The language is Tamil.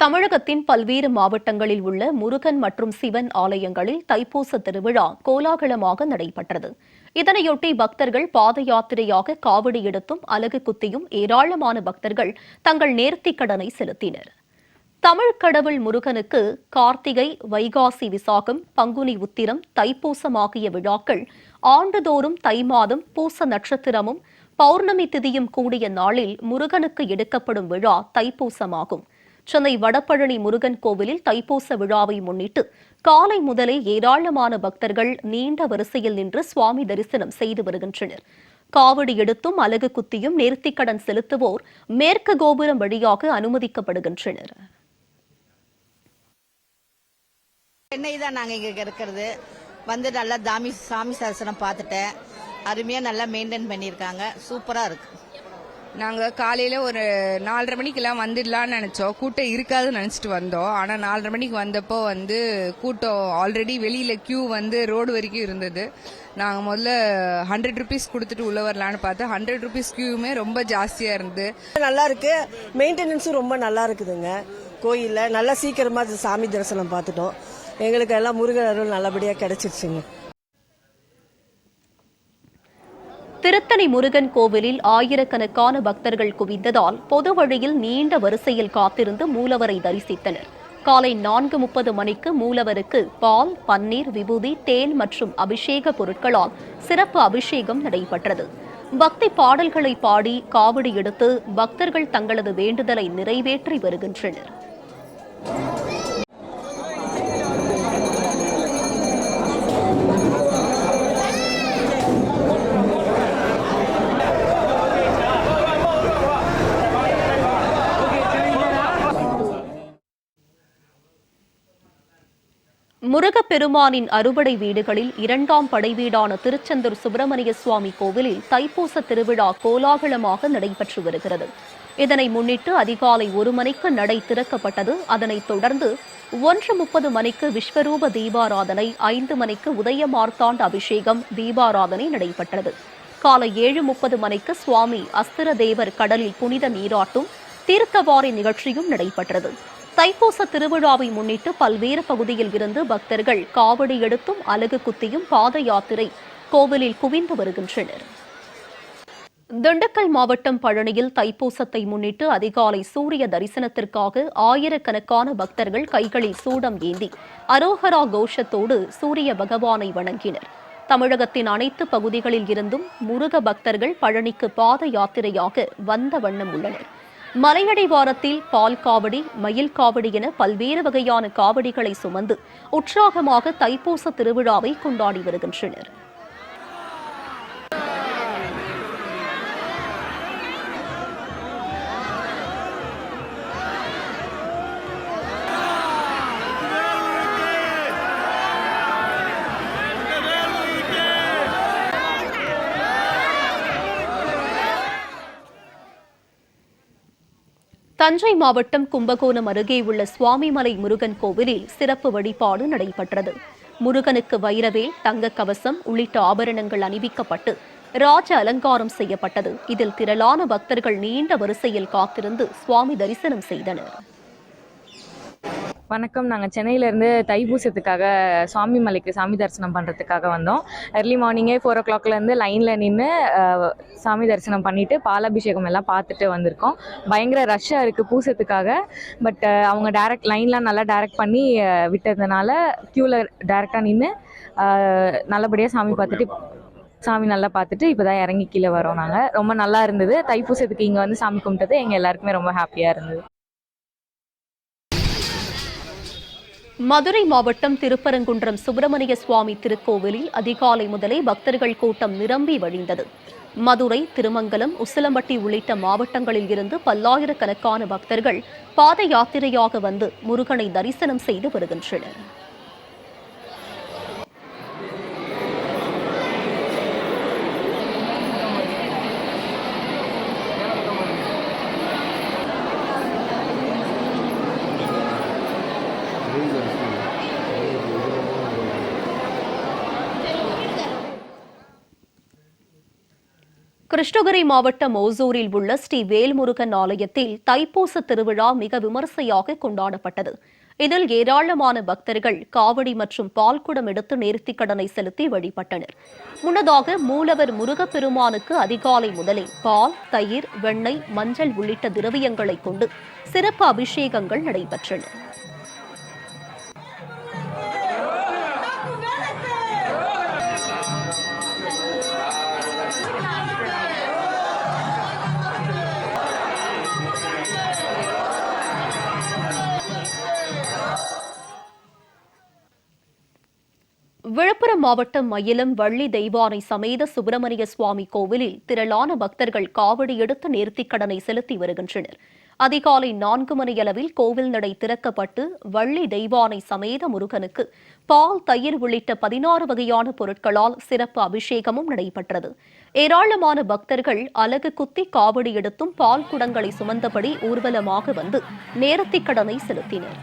தமிழகத்தின் பல்வேறு மாவட்டங்களில் உள்ள முருகன் மற்றும் சிவன் ஆலயங்களில் தைப்பூச திருவிழா கோலாகலமாக நடைபெற்றது. இதனையொட்டி பக்தர்கள் பாத யாத்திரையாக காவடி எடுத்தும் அலகு குத்தியும் ஏராளமான பக்தர்கள் தங்கள் நேர்த்திக் கடனை செலுத்தினர். தமிழ் கடவுள் முருகனுக்கு கார்த்திகை வைகாசி விசாகம் பங்குனி உத்திரம் தைப்பூசம் ஆகிய விழாக்கள் ஆண்டுதோறும் தை மாதம் பூச நட்சத்திரமும் பௌர்ணமி திதியும் கூடிய நாளில் முருகனுக்கு எடுக்கப்படும் விழா தைப்பூசமாகும். சென்னை வடபழனி முருகன் கோவிலில் தைப்பூச விழாவை முன்னிட்டு காலை முதலே ஏராளமான பக்தர்கள் நீண்ட வரிசையில் நின்று சுவாமி தரிசனம் செய்து வருகின்றனர். காவடி எடுத்தும் அலகு குத்தியும் நேர்த்திக்கடன் செலுத்துவோர் மேற்கு கோபுரம் வழியாக அனுமதிக்கப்படுகின்றனர். சென்னை தான் நாங்கள் இங்கே இருக்கிறது வந்து நல்லா தாமி சாமி தரிசனம் பார்த்துட்டேன். அருமையாக நல்லா மெயின்டைன் பண்ணியிருக்காங்க. சூப்பராக இருக்கு. நாங்கள் காலையில் ஒரு நாலரை மணிக்கெல்லாம் வந்துடலான்னு நினச்சோம். கூட்டம் இருக்காதுன்னு நினச்சிட்டு வந்தோம். ஆனால் நாலரை மணிக்கு வந்தப்போ வந்து கூட்டம் ஆல்ரெடி வெளியில் க்யூ வந்து ரோடு வரைக்கும் இருந்தது. நாங்கள் முதல்ல ஹண்ட்ரட் ருபீஸ் கொடுத்துட்டு உள்ளே வரலான்னு பார்த்தா ஹண்ட்ரட் ருபீஸ் க்யூவுமே ரொம்ப ஜாஸ்தியாக இருந்து நல்லா இருக்கு. மெயின்டெனன்ஸும் ரொம்ப நல்லா இருக்குதுங்க. கோயிலில் நல்லா சீக்கிரமாக சாமி தரிசனம் பார்த்துட்டோம். எங்களுக்கு எல்லாம் முருகன் அருள் நல்லபடியாக கிடச்சிருச்சுங்க. திருத்தணி முருகன் கோவிலில் ஆயிரக்கணக்கான பக்தர்கள் குவிந்ததால் பொது வழியில் நீண்ட வரிசையில் காத்திருந்து மூலவரை தரிசித்தனர். காலை நான்கு முப்பது மணிக்கு மூலவருக்கு பால் பன்னீர் விபூதி தேன் மற்றும் அபிஷேக பொருட்களால் சிறப்பு அபிஷேகம் நடைபெற்றது. பக்தி பாடல்களை பாடி காவடி எடுத்து பக்தர்கள் தங்களது வேண்டுதலை நிறைவேற்றி வருகின்றனர். முருகப்பெருமானின் அறுபடை வீடுகளில் இரண்டாம் படை வீடான திருச்செந்தூர் சுப்பிரமணிய சுவாமி கோவிலில் தைப்பூச திருவிழா கோலாகலமாக நடைபெற்று வருகிறது. இதனை முன்னிட்டு அதிகாலை ஒரு மணிக்கு நடை திறக்கப்பட்டது. அதனைத் தொடர்ந்து ஒன்று முப்பது மணிக்கு விஸ்வரூப தீபாராதனை ஐந்து மணிக்கு உதய மார்த்தாண்ட அபிஷேகம் தீபாராதனை நடைபெற்றது. காலை ஏழு முப்பது மணிக்கு சுவாமி அஸ்திர தேவர் கடலில் புனித நீராட்டும் தீர்த்தவாரி நிகழ்ச்சியும் நடைபெற்றது. தைப்பூச திருவிழாவை முன்னிட்டு பல்வேறு பகுதியில் இருந்து பக்தர்கள் காவடி எடுத்தும் அலகு குத்தியும் பாத யாத்திரை கோவிலில் குவிந்து வருகின்றனர். திண்டுக்கல் மாவட்டம் பழனியில் தைப்பூசத்தை முன்னிட்டு அதிகாலை சூரிய தரிசனத்திற்காக ஆயிரக்கணக்கான பக்தர்கள் கைகளில் சூடம் ஏந்தி அரோகரா கோஷத்தோடு சூரிய பகவானை வணங்கினர். தமிழகத்தின் அனைத்து பகுதிகளில் இருந்தும் முருக பக்தர்கள் பழனிக்கு பாத யாத்திரையாக வந்த வண்ணம் உள்ளனர். மலையடிவாரத்தில் பால் காவடி மயில் காவடி என பல்வேறு வகையான காவடிகளை சுமந்து உற்சாகமாக தைப்பூச திருவிழாவை கொண்டாடி வருகின்றனர். தஞ்சை மாவட்டம் கும்பகோணம் அருகே உள்ள சுவாமிமலை முருகன் கோவிலில் சிறப்பு வழிபாடு நடைபெற்றது. முருகனுக்கு வைரவேல் தங்க கவசம் உள்ளிட்ட ஆபரணங்கள் அணிவிக்கப்பட்டு ராஜ அலங்காரம் செய்யப்பட்டது. இதில் திரளான பக்தர்கள் நீண்ட வரிசையில் காத்திருந்து சுவாமி தரிசனம் செய்தனர். வணக்கம். நாங்கள் சென்னையிலேருந்து தைப்பூசத்துக்காக சுவாமி மலைக்கு சாமி தரிசனம் பண்ணுறதுக்காக வந்தோம். எர்லி மார்னிங்கே ஃபோர் ஓ கிளாக்லேருந்து லைனில் நின்று சாமி தரிசனம் பண்ணிவிட்டு பாலாபிஷேகம் எல்லாம் பார்த்துட்டு வந்திருக்கோம். பயங்கர ரஷ்ஷாக இருக்குது பூசத்துக்காக. பட் அவங்க டேரக்ட் லைன்லாம் நல்லா டேரக்ட் பண்ணி விட்டதுனால க்யூவில் டேரெக்டாக நின்று நல்லபடியாக சாமி பார்த்துட்டு சாமி நல்லா பார்த்துட்டு இப்போ தான் இறங்கி கீழே வரோம் நாங்கள் ரொம்ப நல்லா இருந்தது. தைப்பூசத்துக்கு இங்கே வந்து சாமி கும்பிட்டது. எங்கள் எல்லாருக்குமே ரொம்ப ஹாப்பியாக இருந்தது. மதுரை மாவட்டம் திருப்பரங்குன்றம் சுப்பிரமணிய சுவாமி திருக்கோவிலில் அதிகாலை முதலே பக்தர்கள் கூட்டம் நிரம்பி வழிந்தது. மதுரை திருமங்கலம் உசிலம்பட்டி உள்ளிட்ட மாவட்டங்களில் இருந்து பல்லாயிரக்கணக்கான பக்தர்கள் பாத யாத்திரையாக வந்து முருகனை தரிசனம் செய்து வருகின்றனர். கிருஷ்ணகிரி மாவட்டம் ஓசூரில் உள்ள ஸ்ரீ வேல்முருகன் ஆலயத்தில் தைப்பூச திருவிழா மிக விமரிசையாக கொண்டாடப்பட்டது. இதில் ஏராளமான பக்தர்கள் காவடி மற்றும் பால்குடம் எடுத்து நேர்த்திக் கடனை செலுத்தி வழிபட்டனர். முன்னதாக மூலவர் முருகப்பெருமானுக்கு அதிகாலை முதலே பால் தயிர் வெண்ணெய் மஞ்சள் உள்ளிட்ட திரவியங்களைக் கொண்டு சிறப்பு அபிஷேகங்கள் நடைபெற்றன. மாவட்டம் மயிலம் வள்ளி தெய்வானை சமேத சுப்பிரமணிய சுவாமி கோவிலில் திரளான பக்தர்கள் காவடி எடுத்து நேர்த்திக் கடனை செலுத்தி வருகின்றனர். அதிகாலை நான்கு மணியளவில் கோவில் நடை திறக்கப்பட்டு வள்ளி தெய்வானை சமேத முருகனுக்கு பால் தயிர் உள்ளிட்ட பதினாறு வகையான பொருட்களால் சிறப்பு அபிஷேகமும் நடைபெற்றது. ஏராளமான பக்தர்கள் அலகு குத்தி காவடி எடுத்தும் பால் குடங்களை சுமந்தபடி ஊர்வலமாக வந்து நேரத்திக் கடனை செலுத்தினர்.